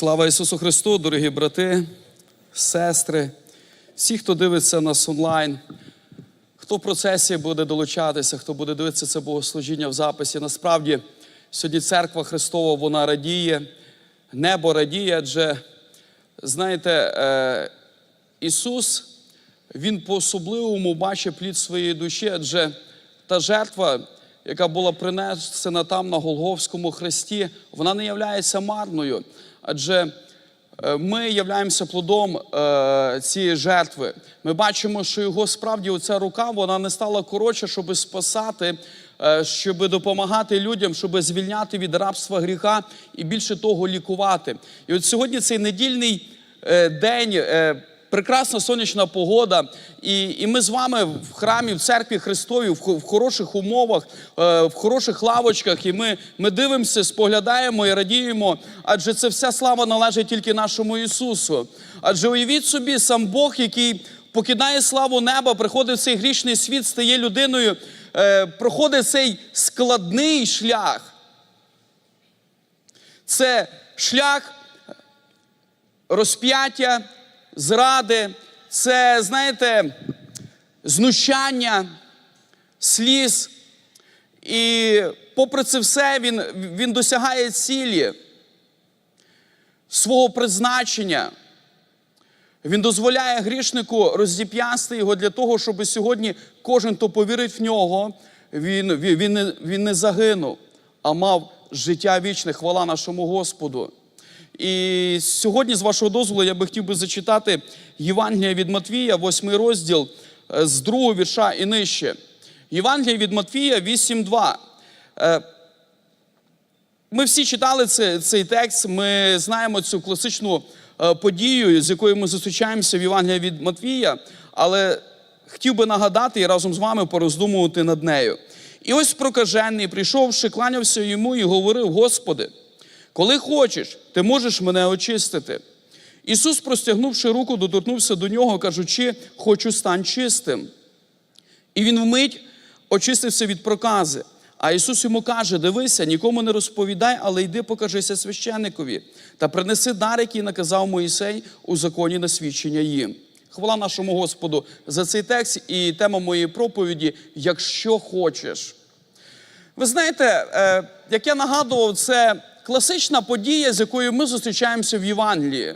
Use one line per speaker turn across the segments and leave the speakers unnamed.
Слава Ісусу Христу, дорогі брати, сестри, всі, хто дивиться нас онлайн, хто в процесі буде долучатися, хто буде дивитися це богослужіння в записі. Насправді, сьогодні церква Христова вона радіє, небо радіє, адже, знаєте, е, Ісус, Він по-особливому бачить плід своєї душі, адже та жертва, яка була принесена там на Голговському хресті, вона не являється марною. Адже е, ми являємося плодом е, цієї жертви. Ми бачимо, що його справді оця рука вона не стала коротша, щоб спасати, е, щоб допомагати людям, щоб звільняти від рабства гріха і більше того лікувати. І от сьогодні цей недільний е, день. е, Прекрасна сонячна погода, і і ми з вами в храмі, в церкві Христовій, в, в хороших умовах, е, в хороших лавочках. І ми, ми дивимося, споглядаємо і радіємо, адже це вся слава належить тільки нашому Ісусу. Адже уявіть собі, сам Бог, який покидає славу неба, приходить в цей грішний світ, стає людиною, е, проходить цей складний шлях. Це шлях розп'яття, зради, це, знаєте, знущання, сліз. І попри це все, він, він досягає цілі свого призначення. Він дозволяє грішнику роздіп'ясти його для того, щоб сьогодні кожен, хто повірить в нього, він, він, він, не, він не загинув, а мав життя вічне. Хвала нашому Господу. І сьогодні, з вашого дозволу, я би хотів би зачитати Євангелія від Матвія, 8 розділ е, з другого вірша і нижче. Євангелія від Матвія 8.2. Е, Ми всі читали це, цей текст, ми знаємо цю класичну е, подію, з якою ми зустрічаємося в Євангелії від Матвія, але хотів би нагадати і разом з вами пороздумувати над нею. І ось прокажений, прийшовши, кланявся йому і говорив: Господи, коли хочеш, ти можеш мене очистити. Ісус, простягнувши руку, доторкнувся до нього, кажучи, хочу стань чистим. І він вмить очистився від прокази. А Ісус йому каже: Дивися, нікому не розповідай, але йди покажися священникові та принеси дар, який наказав Моїсей у законі на свідчення їм. Хвала нашому Господу за цей текст і тема моєї проповіді якщо хочеш. Ви знаєте, е, як я нагадував, це класична подія, з якою ми зустрічаємося в Євангелії.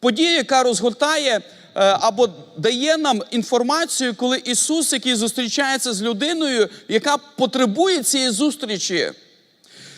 Подія, яка розгортає е, або дає нам інформацію, коли Ісус, який зустрічається з людиною, яка потребує цієї зустрічі.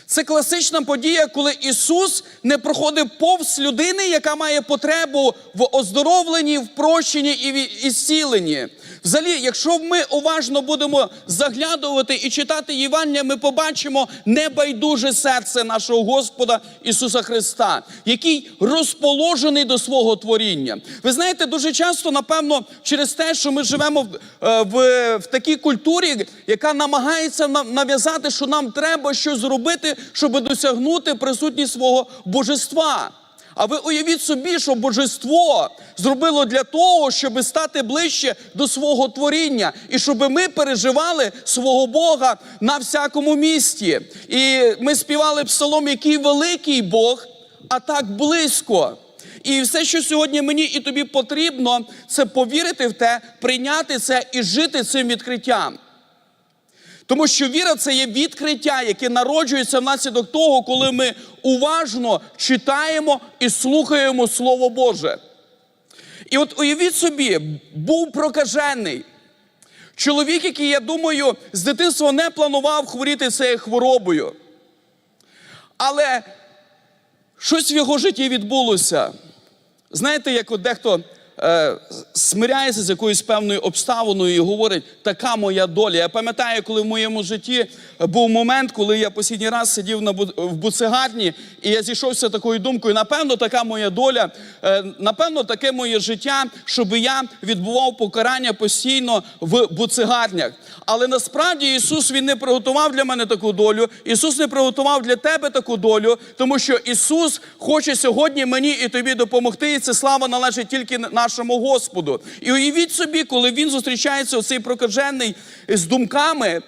Це класична подія, коли Ісус не проходив повз людини, яка має потребу в оздоровленні, в прощенні і в ісціленні. Взагалі, якщо ми уважно будемо заглядувати і читати Євангелія, ми побачимо небайдуже серце нашого Господа Ісуса Христа, який розположений до свого творіння. Ви знаєте, дуже часто, напевно, через те, що ми живемо в, е, в, в такій культурі, яка намагається нам нав'язати, що нам треба щось зробити, щоб досягнути присутність свого божества. А ви уявіть собі, що божество зробило для того, щоб стати ближче до свого творіння, і щоб ми переживали свого Бога на всякому місті. І ми співали псалом, який великий Бог, а так близько. І все, що сьогодні мені і тобі потрібно, це повірити в те, прийняти це і жити цим відкриттям. Тому що віра це є відкриття, яке народжується внаслідок того, коли ми уважно читаємо і слухаємо Слово Боже. І от уявіть собі, був прокажений. Чоловік, який, я думаю, з дитинства не планував хворіти цією хворобою. Але щось в його житті відбулося. Знаєте, як от дехто е, смиряється з якоюсь певною обставиною і говорить, така моя доля. Я пам'ятаю, коли в моєму житті був момент, коли я останній раз сидів на, в буцегарні, і я зійшовся такою думкою, напевно, така моя доля, е, напевно, таке моє життя, щоб я відбував покарання постійно в буцегарнях. Але насправді Ісус Він не приготував для мене таку долю. Ісус не приготував для тебе таку долю, тому що Ісус хоче сьогодні мені і тобі допомогти. І це слава належить тільки нашому Господу. І уявіть собі, коли він зустрічається оцей прокажений з думками,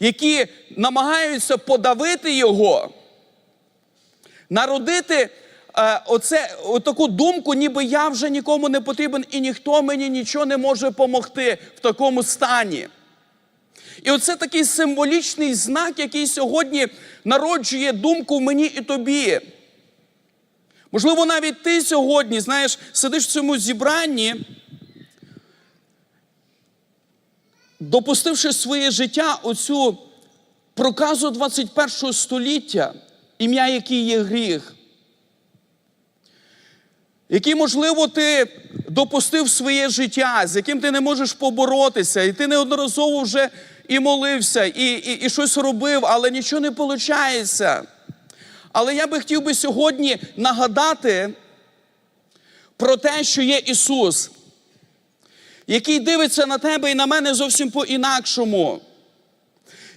які намагаються подавити його. народити е, оце, отаку думку, ніби я вже нікому не потрібен і ніхто мені нічого не може допомогти в такому стані. І оце такий символічний знак, який сьогодні народжує думку мені і тобі. Можливо, навіть ти сьогодні, знаєш, сидиш в цьому зібранні, допустивши своє життя оцю проказу 21 століття, ім'я який є гріх, який, можливо, ти допустив своє життя, з яким ти не можеш поборотися, і ти неодноразово вже і молився, і, і, і щось робив, але нічого не виходить. Але я би хотів би сьогодні нагадати про те, що є Ісус, який дивиться на тебе і на мене зовсім по-інакшому,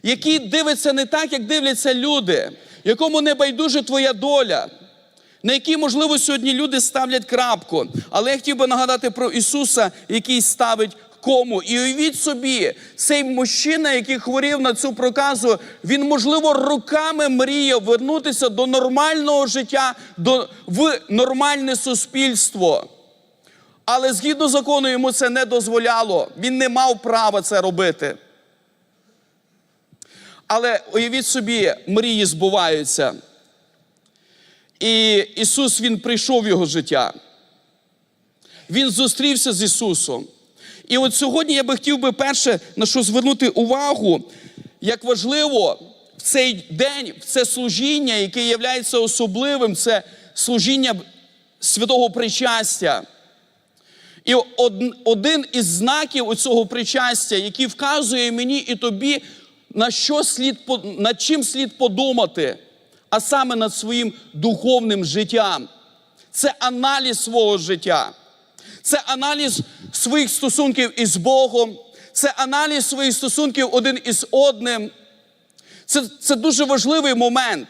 який дивиться не так, як дивляться люди, якому не байдуже твоя доля, на якій, можливо, сьогодні люди ставлять крапку. Але я хотів би нагадати про Ісуса, який ставить кому. І уявіть собі, цей мужчина, який хворів на цю проказу, він, можливо, роками мріяв вернутися до нормального життя, до, в нормальне суспільство. Але згідно закону йому це не дозволяло. Він не мав права це робити. Але уявіть собі, мрії збуваються. І Ісус Він прийшов в його життя. Він зустрівся з Ісусом. І от сьогодні я би хотів би перше на що звернути увагу, як важливо в цей день, в це служіння, яке є особливим, це служіння святого причастя. І один із знаків цього причастя, який вказує мені і тобі, на що слід, над чим слід подумати, а саме над своїм духовним життям. Це аналіз свого життя, це аналіз своїх стосунків із Богом, це аналіз своїх стосунків один із одним. Це, Це дуже важливий момент.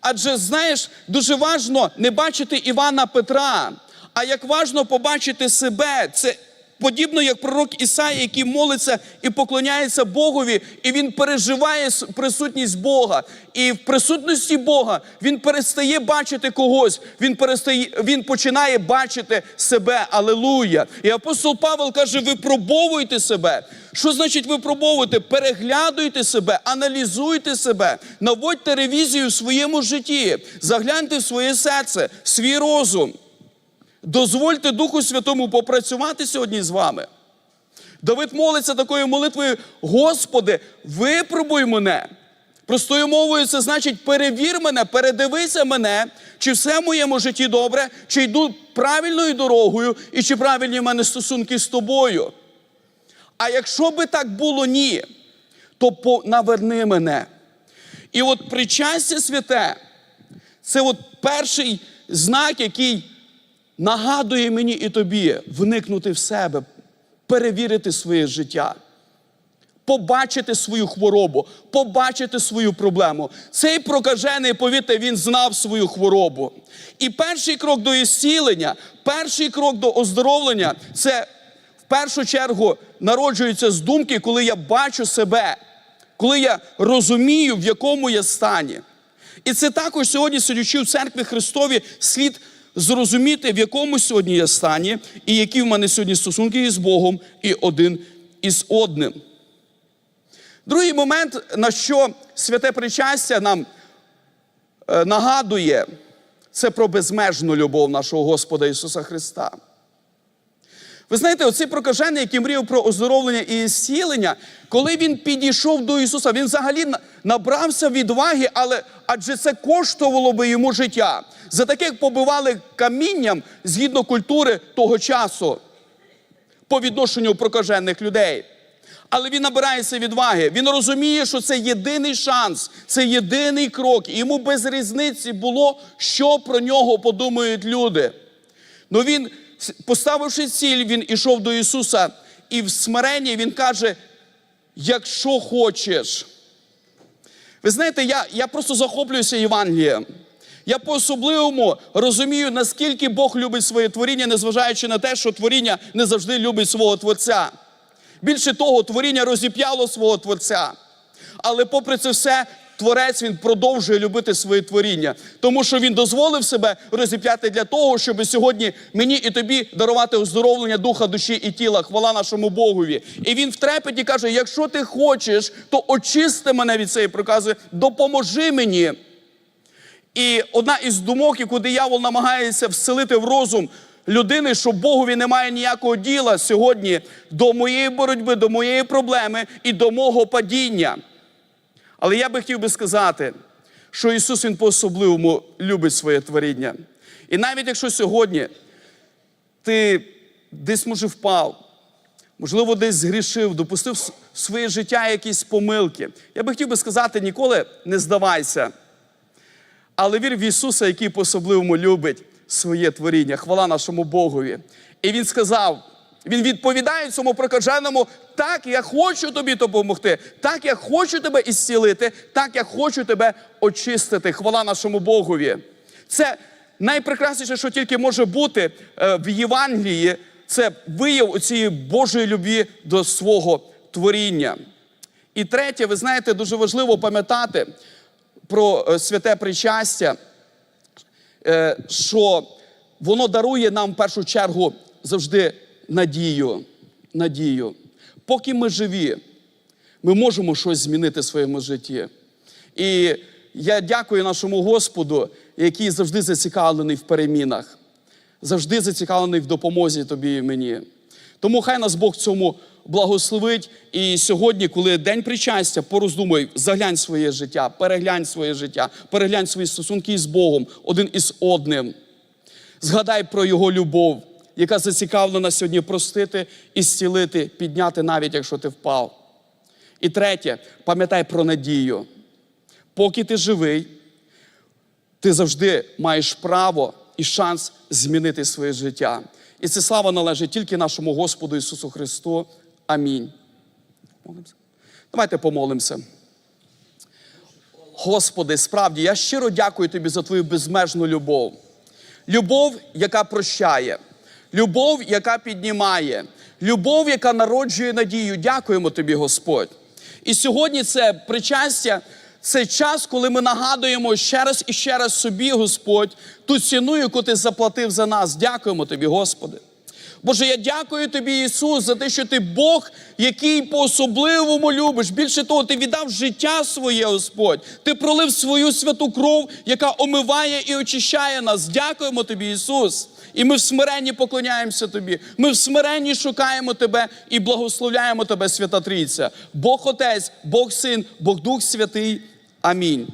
Адже, знаєш, дуже важно не бачити Івана Петра, а як важно побачити себе. Це подібно як пророк Ісаїя, який молиться і поклоняється Богові, і він переживає присутність Бога. І в присутності Бога він перестає бачити когось, він перестає, він починає бачити себе. Алелуя! І апостол Павел каже: випробовуйте себе. Що значить випробовувати? Переглядуйте себе, аналізуйте себе, наводьте ревізію в своєму житті, загляньте в своє серце, свій розум. Дозвольте Духу Святому попрацювати сьогодні з вами. Давид молиться такою молитвою: Господи, випробуй мене. Простою мовою, це значить, перевір мене, передивися мене, чи все в моєму житті добре, чи йду правильною дорогою, і чи правильні в мене стосунки з тобою. А якщо би так було ні, то наверни мене. І от причастя святе це от перший знак, який нагадує мені і тобі вникнути в себе, перевірити своє життя, побачити свою хворобу, побачити свою проблему. Цей прокажений, повірте, він знав свою хворобу. І перший крок до ісцілення, перший крок до оздоровлення це в першу чергу народжується з думки, коли я бачу себе, коли я розумію, в якому я стані. І це також сьогодні, сидячи в церкві Христові, слід зрозуміти, в якому сьогодні я стані, і які в мене сьогодні стосунки із Богом і один із одним. Другий момент, на що святе причастя нам е, нагадує, це про безмежну любов нашого Господа Ісуса Христа. Ви знаєте, оцей прокажений, який мріяв про оздоровлення і зцілення, коли він підійшов до Ісуса, він взагалі набрався відваги, але адже це коштувало би йому життя. За таких побивали камінням згідно культури того часу по відношенню прокажених людей. Але він набирається відваги. Він розуміє, що це єдиний шанс, це єдиний крок. І йому без різниці було, що про нього подумають люди. Ну він поставивши ціль, він ішов до Ісуса, і в смиренні Він каже: якщо хочеш. Ви знаєте, я я просто захоплююся Євангелієм. Я по-особливому розумію, наскільки Бог любить своє творіння, незважаючи на те, що творіння не завжди любить свого Творця. Більше того, творіння розіп'яло свого Творця. Але попри це все, Творець він продовжує любити своє творіння, тому що він дозволив себе розіп'яти для того, щоб сьогодні мені і тобі дарувати оздоровлення духа, душі і тіла. Хвала нашому Богові. І він в трепеті каже: якщо ти хочеш, то очисти мене від цієї прокази, допоможи мені. І одна із думок, яку диявол намагається вселити в розум людини, що Богові немає ніякого діла сьогодні до моєї боротьби, до моєї проблеми і до мого падіння. Але я би хотів би сказати, що Ісус Він по-особливому любить своє творіння. І навіть якщо сьогодні ти десь, може, впав, можливо, десь згрішив, допустив своє життя якісь помилки, я би хотів би сказати, ніколи не здавайся. Але вір в Ісуса, який по-особливому любить своє творіння. Хвала нашому Богові. І Він сказав: Він відповідає цьому прокаженому, так, я хочу тобі допомогти, так, я хочу тебе ісцілити, так, я хочу тебе очистити. Хвала нашому Богові. Це найпрекрасніше, що тільки може бути е, в Євангелії, це вияв цієї Божої любві до свого творіння. І третє, ви знаєте, дуже важливо пам'ятати про е, святе причастя, е, що воно дарує нам в першу чергу завжди надію. надію. Поки ми живі, ми можемо щось змінити в своєму житті. І я дякую нашому Господу, який завжди зацікавлений в перемінах, завжди зацікавлений в допомозі тобі і мені. Тому хай нас Бог цьому благословить. І сьогодні, коли день причастя, пороздумуй, заглянь своє життя, переглянь своє життя, переглянь свої стосунки з Богом один із одним. Згадай про Його любов, яка зацікавлена сьогодні простити і зцілити, підняти, навіть якщо ти впав. І третє, пам'ятай про надію. Поки ти живий, ти завжди маєш право і шанс змінити своє життя. І це слава належить тільки нашому Господу Ісусу Христу. Амінь. Давайте помолимося. Господи, справді, я щиро дякую Тобі за Твою безмежну любов. Любов, яка прощає, любов, яка піднімає, любов, яка народжує надію. Дякуємо Тобі, Господь. І сьогодні це причастя, це час, коли ми нагадуємо ще раз і ще раз собі, Господь, ту ціну, яку ти заплатив за нас. Дякуємо Тобі, Господи. Боже, я дякую тобі, Ісус, за те, що ти Бог, який по-особливому любиш. Більше того, ти віддав життя своє, Господь. Ти пролив свою святу кров, яка омиває і очищає нас. Дякуємо тобі, Ісус. І ми в смиренні поклоняємося тобі. Ми в смиренні шукаємо тебе і благословляємо тебе, свята Трійця. Бог Отець, Бог Син, Бог Дух Святий. Амінь.